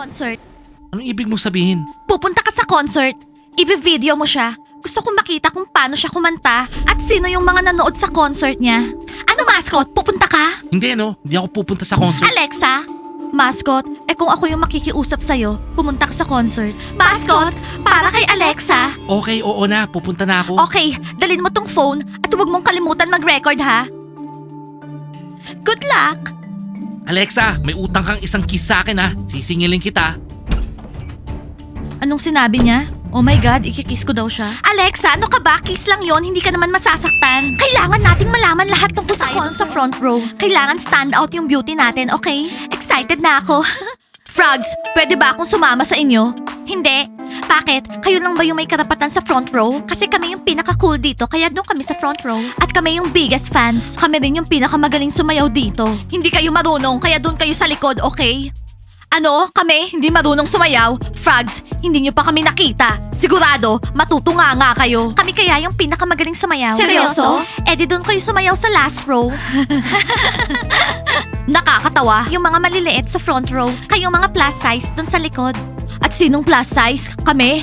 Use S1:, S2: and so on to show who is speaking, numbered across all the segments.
S1: concert.
S2: Anong ibig mo sabihin?
S1: Pupunta ka sa concert. I-video mo siya. Gusto kong makita kung paano siya kumanta at sino yung mga nanood sa concert niya. Ano mascot? Pupunta ka?
S2: Hindi no, hindi ako pupunta sa concert.
S1: Alexa? Mascot, eh kung ako yung makikiusap sa'yo, pumunta ka sa concert. Mascot, para kay Alexa.
S2: Okay, oo na, pupunta na ako.
S1: Okay, dalin mo tong phone at huwag mong kalimutan mag-record ha. Good luck!
S2: Alexa, may utang kang isang kiss sa akin ha. Sisingilin kita.
S1: Anong sinabi niya? Oh my God, ikikiss ko daw siya. Alexa, ano ka ba? Kiss lang yon, hindi ka naman masasaktan. Kailangan nating malaman lahat tungkol sa con sa front row. Kailangan stand out yung beauty natin, okay? Excited na ako. Frogs, pwede ba akong sumama sa inyo? Hindi. Bakit? Kayo lang ba yung may karapatan sa front row? Kasi kami yung pinaka-cool dito, kaya doon kami sa front row. At kami yung biggest fans. Kami rin yung pinakamagaling sumayaw dito. Hindi kayo marunong, kaya doon kayo sa likod, okay? Ano? Kami? Hindi marunong sumayaw? Frogs, hindi nyo pa kami nakita. Sigurado, matutunga nga kayo. Kami kaya yung pinakamagaling sumayaw.
S3: Seryoso?
S1: Eh di doon kayo sumayaw sa last row. Nakakatawa. Yung mga maliliit sa front row. Kayong mga plus size doon sa likod. At sinong plus size? Kami?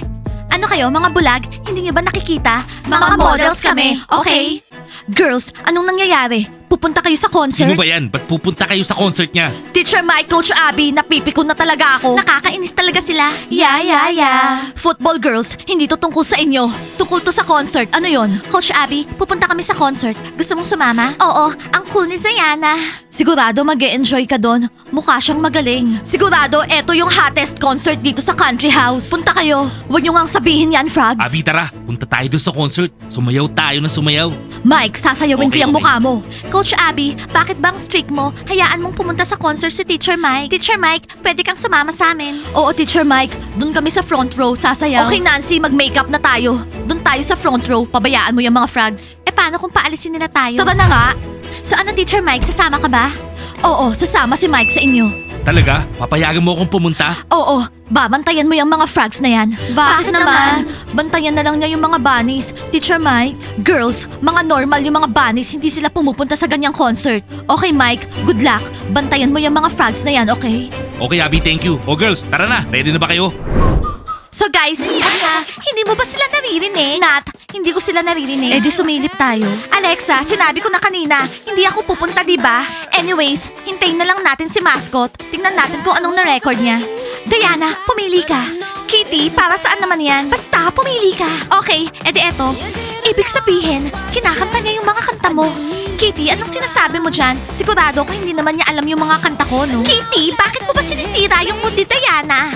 S1: Ano kayo, mga bulag? Hindi nyo ba nakikita?
S3: Mga models kami, okay?
S1: Girls, anong nangyayari? Pupunta kayo sa concert?
S2: Sino ba yan? Ba't pupunta kayo sa concert niya?
S1: Teacher Mike, Coach Abby, napipikon na talaga ako. Nakakainis talaga sila. Yeah, yeah, yeah. Football girls, hindi to tungkol sa inyo. Tungkol to sa concert. Ano yon? Coach Abby, pupunta kami sa concert. Gusto mong sumama? Oo, ang cool ni Zayana. Sigurado mag enjoy ka doon. Mukha siyang magaling. Sigurado, eto yung hottest concert dito sa country house. Punta kayo. Huwag nyo ngang sabihin yan, frogs.
S2: Abi, tara, punta tayo doon sa concert. Sumayaw tayo na sumayaw.
S1: Mike, sasayawin
S2: Okay,
S1: ko yung
S2: okay.
S1: mukha mo. Coach Abby, bakit bang strict mo? Hayaan mong pumunta sa concert si Teacher Mike. Teacher Mike, pwede kang sumama sa amin. Oo, Teacher Mike. Doon kami sa front row, sasayaw. Okay, Nancy, mag-makeup na tayo. Doon tayo sa front row, pabayaan mo yung mga frogs. Eh, paano kung paalisin nila tayo? Tara na nga. So ano, Teacher Mike, sasama ka ba? Oo, sasama si Mike sa inyo.
S2: Talaga? Papayagan mo akong pumunta?
S1: Oo, babantayan mo yung mga frogs na yan. Bakit, naman? Bantayan na lang niya yung mga bunnies. Teacher Mike, girls, mga normal yung mga bunnies, hindi sila pumupunta sa ganyang concert. Okay Mike, good luck. Bantayan mo yung mga frogs na yan, okay?
S2: Okay, Abi, thank you. O girls, tara na. Ready na ba kayo?
S1: So guys, Anya, hindi mo ba sila naririnig? Nat, hindi ko sila naririnig. Eh di sumilip tayo. Alexa, sinabi ko na kanina, hindi ako pupunta, di ba? Anyways, hintayin na lang natin si Mascot. Tingnan natin kung anong na-record niya. Diana, pumili ka. Kitty, para saan naman yan? Basta, pumili ka. Okay, edi eto. Ibig sabihin, kinakanta niya yung mga kanta mo. Kitty, anong sinasabi mo dyan? Sigurado ko hindi naman niya alam yung mga kanta ko, no? Kitty, bakit mo ba sinisira yung mood ni Diana?